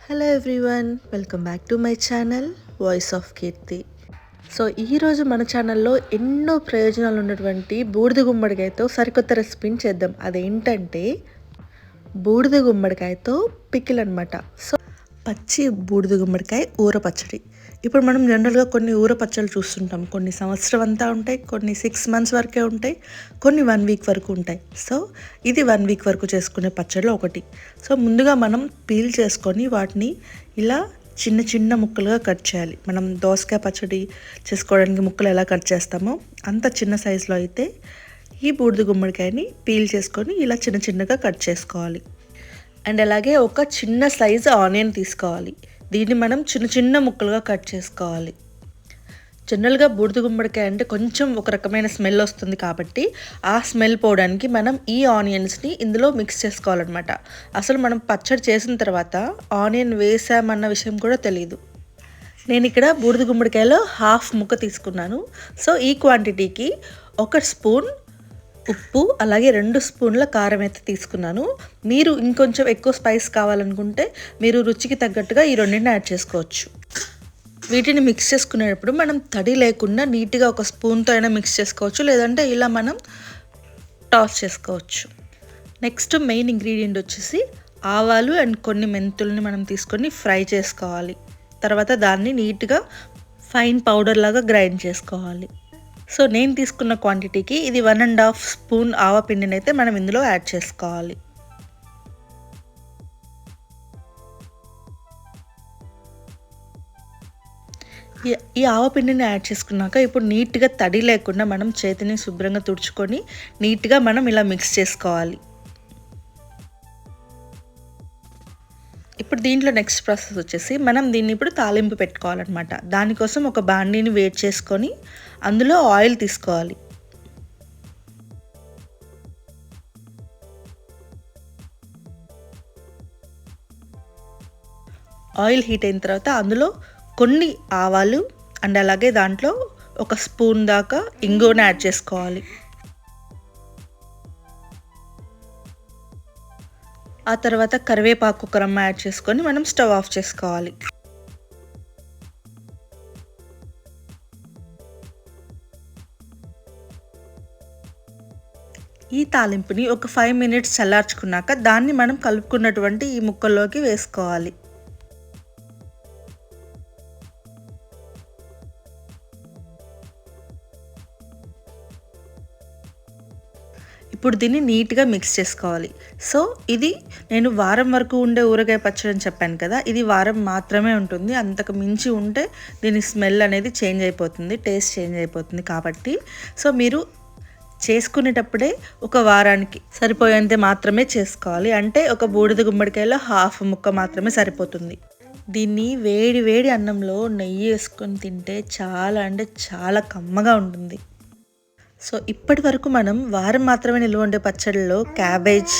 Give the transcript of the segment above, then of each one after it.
Hello everyone welcome back to my channel voice of Keerthi so ఈరోజు మన ఛానల్లో ఎన్నో ప్రయోజనాలు ఉన్నటువంటి బూడిద గుమ్మడికాయతో సరికొత్త రెసిపీని చేద్దాం. అదేంటంటే బూడిద గుమ్మడికాయతో పికిల్ అనమాట సో పచ్చి బూడిద గుమ్మడికాయ ఊర పచ్చడి ఇప్పుడు మనం జనరల్గా కొన్ని ఊర పచ్చళ్ళు చూస్తుంటాం. కొన్ని సంవత్సరం అంతా ఉంటాయి కొన్ని సిక్స్ మంత్స్ వరకే ఉంటాయి కొన్ని వన్ వీక్ వరకు ఉంటాయి. సో ఇది వన్ వీక్ వరకు చేసుకునే పచ్చళ్ళు ఒకటి. సో ముందుగా మనం పీల్ చేసుకొని వాటిని ఇలా చిన్న చిన్న ముక్కలుగా కట్ చేయాలి. మనం దోసకాయ పచ్చడి చేసుకోవడానికి ముక్కలు ఎలా కట్ చేస్తామో అంత చిన్న సైజులో అయితే ఈ బూడిద గుమ్మడికాయని పీల్ చేసుకొని ఇలా చిన్న చిన్నగా కట్ చేసుకోవాలి. అండ్ అలాగే ఒక చిన్న సైజు ఆనియన్ తీసుకోవాలి. దీన్ని మనం చిన్న చిన్న ముక్కలుగా కట్ చేసుకోవాలి. జనరల్గా బూడిద గుమ్మడికాయ అంటే కొంచెం ఒక రకమైన స్మెల్ వస్తుంది కాబట్టి ఆ స్మెల్ పోవడానికి మనం ఈ ఆనియన్స్ని ఇందులో మిక్స్ చేసుకోవాలన్నమాట. అసలు మనం పచ్చడి చేసిన తర్వాత ఆనియన్ వేసామన్న విషయం కూడా తెలియదు నేను ఇక్కడ బూడిద గుమ్మడికాయలో హాఫ్ ముక్క తీసుకున్నాను. సో ఈ క్వాంటిటీకి ఒక స్పూన్ ఉప్పు అలాగే రెండు స్పూన్ల కారం అయితే తీసుకున్నాను. మీరు ఇంకొంచెం ఎక్కువ స్పైస్ కావాలనుకుంటే మీరు రుచికి తగ్గట్టుగా ఈ రెండింటిని యాడ్ చేసుకోవచ్చు. వీటిని మిక్స్ చేసుకునేటప్పుడు మనం తడి లేకుండా నీట్గా ఒక స్పూన్తో అయినా మిక్స్ చేసుకోవచ్చు లేదంటే ఇలా మనం టాస్ చేసుకోవచ్చు. నెక్స్ట్ మెయిన్ ఇంగ్రీడియంట్ వచ్చేసి ఆవాలు అండ్ కొన్ని మెంతుల్ని మనం తీసుకొని ఫ్రై చేసుకోవాలి. తర్వాత దాన్ని నీట్గా ఫైన్ పౌడర్ లాగా గ్రైండ్ చేసుకోవాలి. సో నేను తీసుకున్న క్వాంటిటీకి ఇది వన్ అండ్ హాఫ్ స్పూన్ ఆవపిండిని అయితే మనం ఇందులో యాడ్ చేసుకోవాలి. ఈ ఆవపిండిని యాడ్ చేసుకున్నాక ఇప్పుడు నీట్గా తడి లేకుండా మనం చేతిని శుభ్రంగా తుడుచుకొని నీట్గా మనం ఇలా మిక్స్ చేసుకోవాలి. ఇప్పుడు దీంట్లో నెక్స్ట్ ప్రాసెస్ వచ్చేసి మనం దీన్ని ఇప్పుడు తాలింపు పెట్టుకోవాలన్నమాట. దానికోసం ఒక బాండీని వేట్ చేసుకొని అందులో ఆయిల్ తీసుకోవాలి. ఆయిల్ హీట్ అయిన తర్వాత అందులో కొన్ని ఆవాలు అండ్ అలాగే దాంట్లో ఒక స్పూన్ దాకా ఇంగువను యాడ్ చేసుకోవాలి. ఆ తర్వాత కరివేపాకు ఒక యాడ్ చేసుకొని మనం స్టవ్ ఆఫ్ చేసుకోవాలి. ఈ తాలింపుని ఒక ఫైవ్ మినిట్స్ చల్లార్చుకున్నాక దాన్ని మనం కలుపుకున్నటువంటి ఈ ముక్కల్లోకి వేసుకోవాలి. ఇప్పుడు దీన్ని నీట్గా మిక్స్ చేసుకోవాలి. సో ఇది నేను వారం వరకు ఉండే ఊరగాయ పచ్చడి అని చెప్పాను కదా ఇది వారం మాత్రమే ఉంటుంది. అంతకు మించి ఉంటే దీని స్మెల్ అనేది చేంజ్ అయిపోతుంది టేస్ట్ చేంజ్ అయిపోతుంది కాబట్టి. సో మీరు చేసుకునేటప్పుడే ఒక వారానికి సరిపోయేంత మాత్రమే చేసుకోవాలి. అంటే ఒక బూడిద గుమ్మడికాయలో హాఫ్ ముక్క మాత్రమే సరిపోతుంది. దీన్ని వేడి వేడి అన్నంలో నెయ్యి వేసుకొని తింటే చాలా అంటే చాలా కమ్మగా ఉంటుంది. సో ఇప్పటి వరకు మనం వారం మాత్రమే నిల్వ ఉండే పచ్చళ్ళలో క్యాబేజ్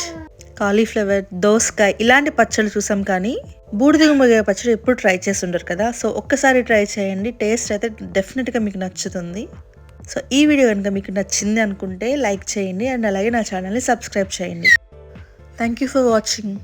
కాలీఫ్లవర్ దోసకాయ ఇలాంటి పచ్చళ్ళు చూసాం కానీ బూడిద గుమ్మడికాయ పచ్చడి ఎప్పుడు ట్రై చేసి ఉండరు కదా. సో ఒక్కసారి ట్రై చేయండి. టేస్ట్ అయితే డెఫినెట్గా మీకు నచ్చుతుంది. సో ఈ వీడియో కనుక మీకు నచ్చింది అనుకుంటే లైక్ చేయండి అండ్ అలాగే నా ఛానల్ని సబ్స్క్రైబ్ చేయండి. Thank you for watching